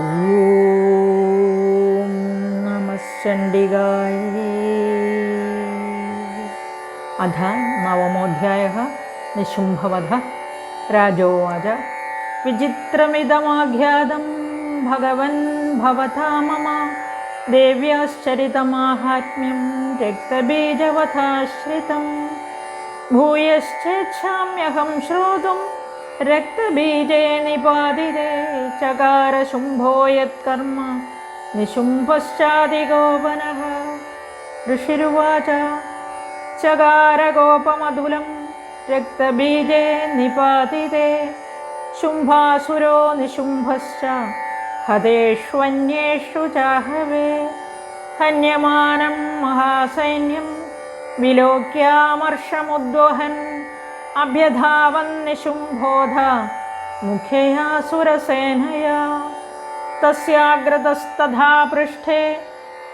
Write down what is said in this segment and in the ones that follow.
ॐ नमः चण्डिगाय अथ नवमोऽध्यायः निशुम्भवधः राजोवाच। विचित्रमिदमाख्यातं भगवन् भवता मम देव्याश्चरितमाहात्म्यं रक्तबीजवथाश्रितं भूयश्चेच्छाम्यहं രക്തബീജേ നിപാതിരേ ചകാര ശുംഭോ യത്കർമ്മ നിശുംഭശ്ചാതിഗോപനഃ. ഋഷിരുവാച ചകാരഗോപമധുലം രക്തബീജേ നിപാതിരേ ശുംഭാസുരോ നിശുംഭശ്ച ഹതേഷ്വന്യേഷു ചാഹവേ. ഹന്യമാനം മഹാസൈന്യം വിലോക്യാമർഷമുദ്വഹൻ अभ्यधावन्निशुम्भोध। मुखेया सुरसेनया तस्याग्रतस्तथा पृष्ठे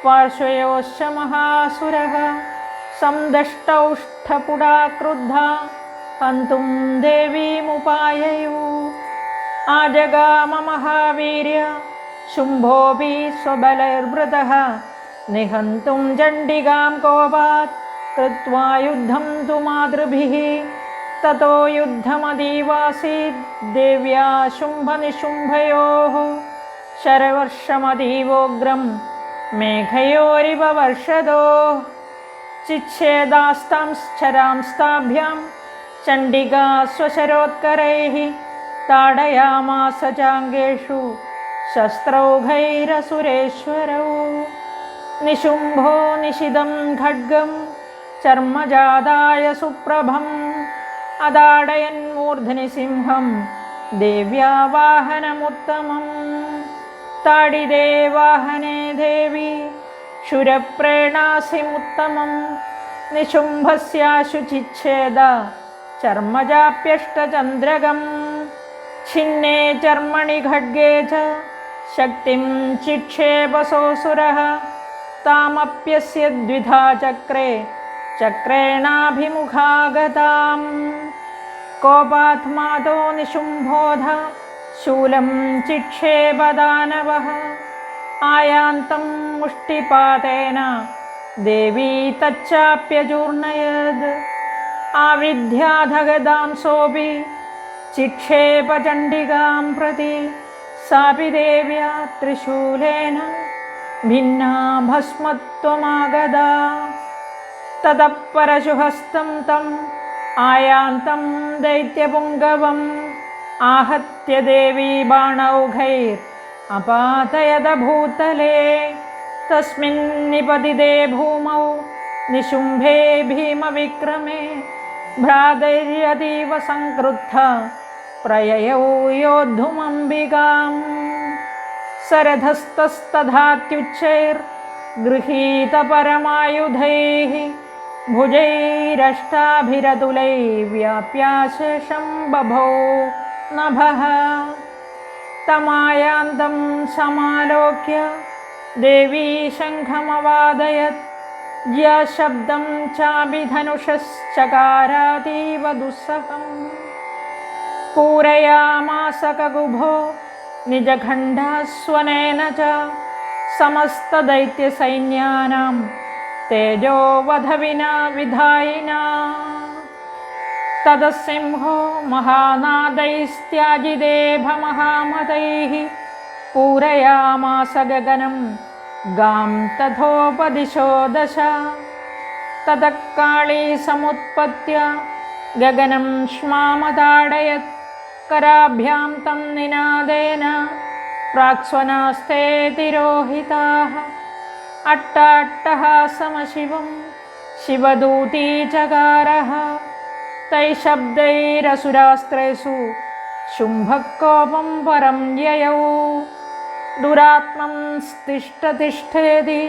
पार्श्वयोश्च महासुरः। सन्दष्टौष्ठपुडा क्रुद्धा हन्तुं देवीमुपाययु। आजगाममहावीर्य शुम्भोऽपि स्वबलैर्वृतः। निहन्तुं चण्डिकां कोपात्। कृत्वा युद्धं तु मातृभिः। ततो युद्धमतीवासीत् देव्या शुम्भनिशुम्भयोः। शरवर्षमतीवोग्रं मेघयोरिव वर्षदो चिच्छेदास्तांश्चरांस्ताभ्यां चण्डिका स्वशरोत्करैः ताडयामास चाङ्गेषु शस्त्रौघैरसुरेश्वरौ। निशुम्भो निशिदं खड्गं चर्मजादाय सुप्रभम् अदाडयन्मूर्ध्नि सिंहं देव्या वाहनमुत्तमम् ताडिदे वाहने देवी शुरप्रेणासिमुत्तमं निशुम्भस्याशुचिच्छेद चर्मजाप्यष्टचन्द्रगम् छिन्ने चर्मणि खड्गे च शक्तिं चिक्षेपसोऽसुरः तामप्यस्य द्विधा चक्रे चक्रेणाभिमुखागताम् कोपात्मादो निशुम्भोध शूलं चिक्षेपदानवः आयान्तं मुष्टिपातेन देवी तच्चाप्यचूर्णयद् आविद्याधगदां सोऽपि चिक्षेपचण्डिकां प्रति सापि देव्या त्रिशूलेन भिन्ना भस्मत्वमागदा। ततः परशुहस्तं तम् आयान्तं दैत्यपुङ्गवम् आहत्य देवी बाणौघैर् अपातयदभूतले। तस्मिन् निपतिते भूमौ निशुम्भे भीमविक्रमे भ्रातैर्यतीव सङ्क्रुद्ध प्रययौ योद्धुमम्बिकाम्। सरधस्तस्तधात्युच्चैर्गृहीतपरमायुधैः भुजैरष्टाभिरतुलैर्व्याप्याशेषं बभौ नभः। तमायान्तं समालोक्य देवी शङ्खमवादयत्। यशब्दं चाभिधनुषश्चकारातीव दुःसहम् पूरयामासकगुभो निजखण्डास्वनेन च समस्तदैत्यसैन्यानां तेजोवधविना विधायिना। तदसिंहो महानादैस्त्याजिदेभमहामतैः पूरयामास गगनं गां तथोपदिशो दश। ततः काळी समुत्पत्य गगनं श्मामताडयत् कराभ्यां तं निनादेन प्राक्स्वनास्ते तिरोहिताः। अट्टाट्टहासमशिवं शिवदूती चकारः तैः शब्दैरसुरास्त्रेषु शुम्भकोपं परं ययौ। दुरात्मं तिष्ठतिष्ठेति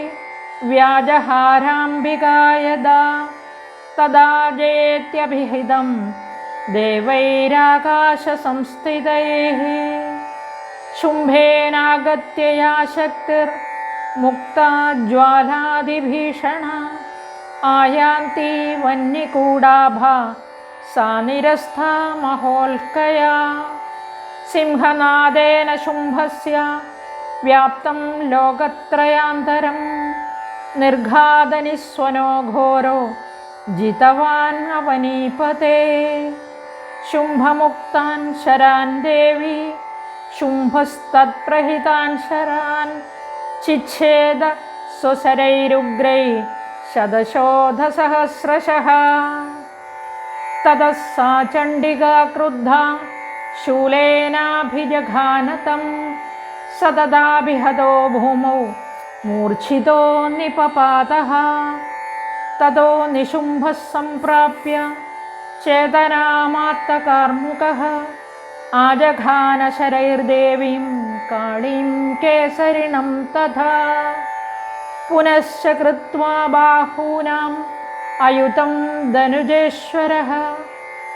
व्याजहाराम्बिका यदा तदा जेत्यभिहितं देवैराकाशसंस्थितैः। शुम्भेनागत्य या शक्तिर्मुक्ता ज्वालादिभीषणा आयान्ति वह्निकूडाभा सा निरस्था महोल्कया। सिंहनादेन शुम्भस्य, व्याप्तं लोकत्रयान्तरं। निर्घातनिस्वनो घोरो, जितवान् अवनीपते। शुम्भमुक्तान् शरान् देवी, शुम्भस्तत्प्रहितान् शरान्। चिच्छेद स्वशरैरुग्रै शतशोधसहस्रशः ततः सा चण्डिका क्रुद्धा शूलेनाभिजघानतं सतदाभिहतो भूमौ मूर्छितो निपपातः। ततो निशुम्भः सम्प्राप्य चेतनामात्तकार्मुकः आजघानशरैर्देवीं काळीं केसरिणं तथा पुनश्च कृत्वा बाहूनाम् अयुतं धनुजेश्वरः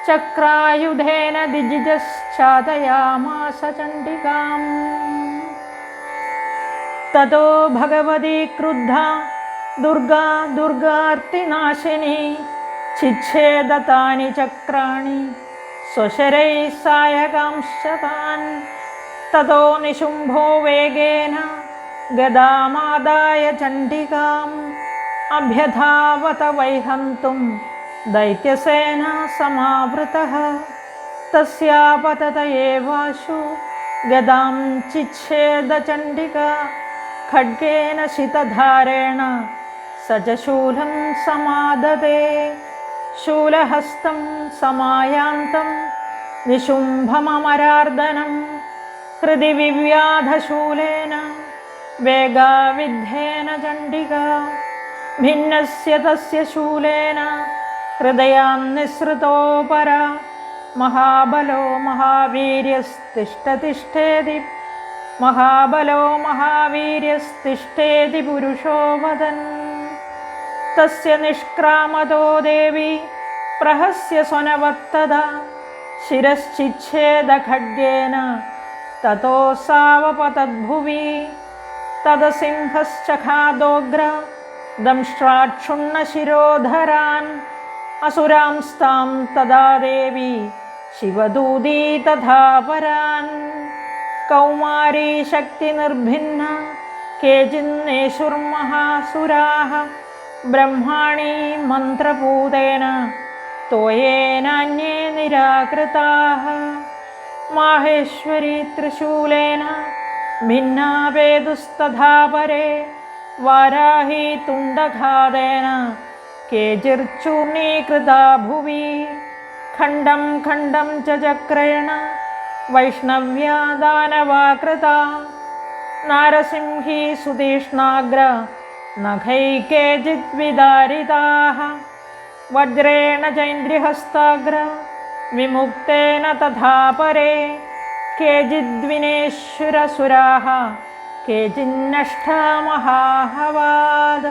चक्रायुधेन दिजिजश्चादयामास चण्डिकाम्। ततो भगवती क्रुद्धा, दुर्गा, दुर्गार्तिनाशिनी, छिच्छेदतानि चक्राणि, स्वशरैः सायकांश्च ततो निशुम्भो वेगेन गदामादाय चण्डिकाम् अभ्यधावत वैहन्तुं दैत्यसेना समावृतः तस्यापतत एवाशु गदां चिच्छेदचण्डिका खड्गेन शितधारेण स च शूलं समाददे शूलहस्तं समायान्तं ഹൃദി വിവ്യാധശൂലേന വേഗാവിദ്ധേന ചണ്ഡിക ഭിന്നസ്യ തസ്യ ശൂലേന ഹൃദയാം നിസ്സൃതോപര മഹാബലോ മഹാവീര്യസ്തിഷ്ഠതിഷ്ഠേതി മഹാബലോ മഹാവീര്യസ്തിഷ്ഠേതി പുരുഷോ വദൻ തസ്യ നിഷ്ക്രാമതോ ദേവി പ്രഹസ്യ സ്വനവത്തത ശിരശ്ചിച്ഛേദ ഖഡ്ഗേന सावपतद्भुवि। तदसिंहश्चखादोग्र दंष्ट्राक्षुण्णशिरोधरान् असुरांस्तां तदा देवी शिवदूदी तथा परान् कौमारी शक्तिनिर्भिन्ना, केचिन्नेषुर्महासुराः, ब्रह्माणि मन्त्रपूतेन तोयेनान्ये निराकृताः। माहेश्वरी त्रिशूलेन भिन्ना वेदुस्तथा परे वाराही तुण्डघादेन केचिर्चूर्णीकृता भुवि खण्डं खण्डं च चक्रेण वैष्णव्या दानवाकृता, नारसिंही सुतीक्ष्णाग्र नखै वज्रेण चैन्द्रिहस्ताग्र विमुक्तेन तथा परे केचिद्विनेश्वरसुराः केचिन्नष्टा महाहवाद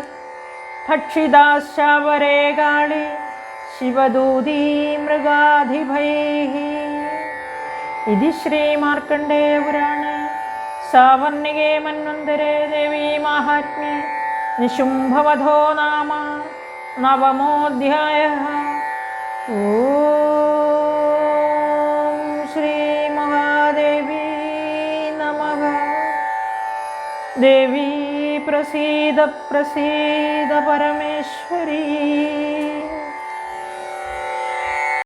भक्षिताश्चावरे गाळि शिवदूती मृगाधिभैः इति श्रीमार्कण्डेयपुराणे सावर्णिके मन्वन्तरे देवी माहात्म्ये निशुम्भवधो नाम नवमोऽध्यायः देवी प्रसीद प्रसीद परमेश्वरी।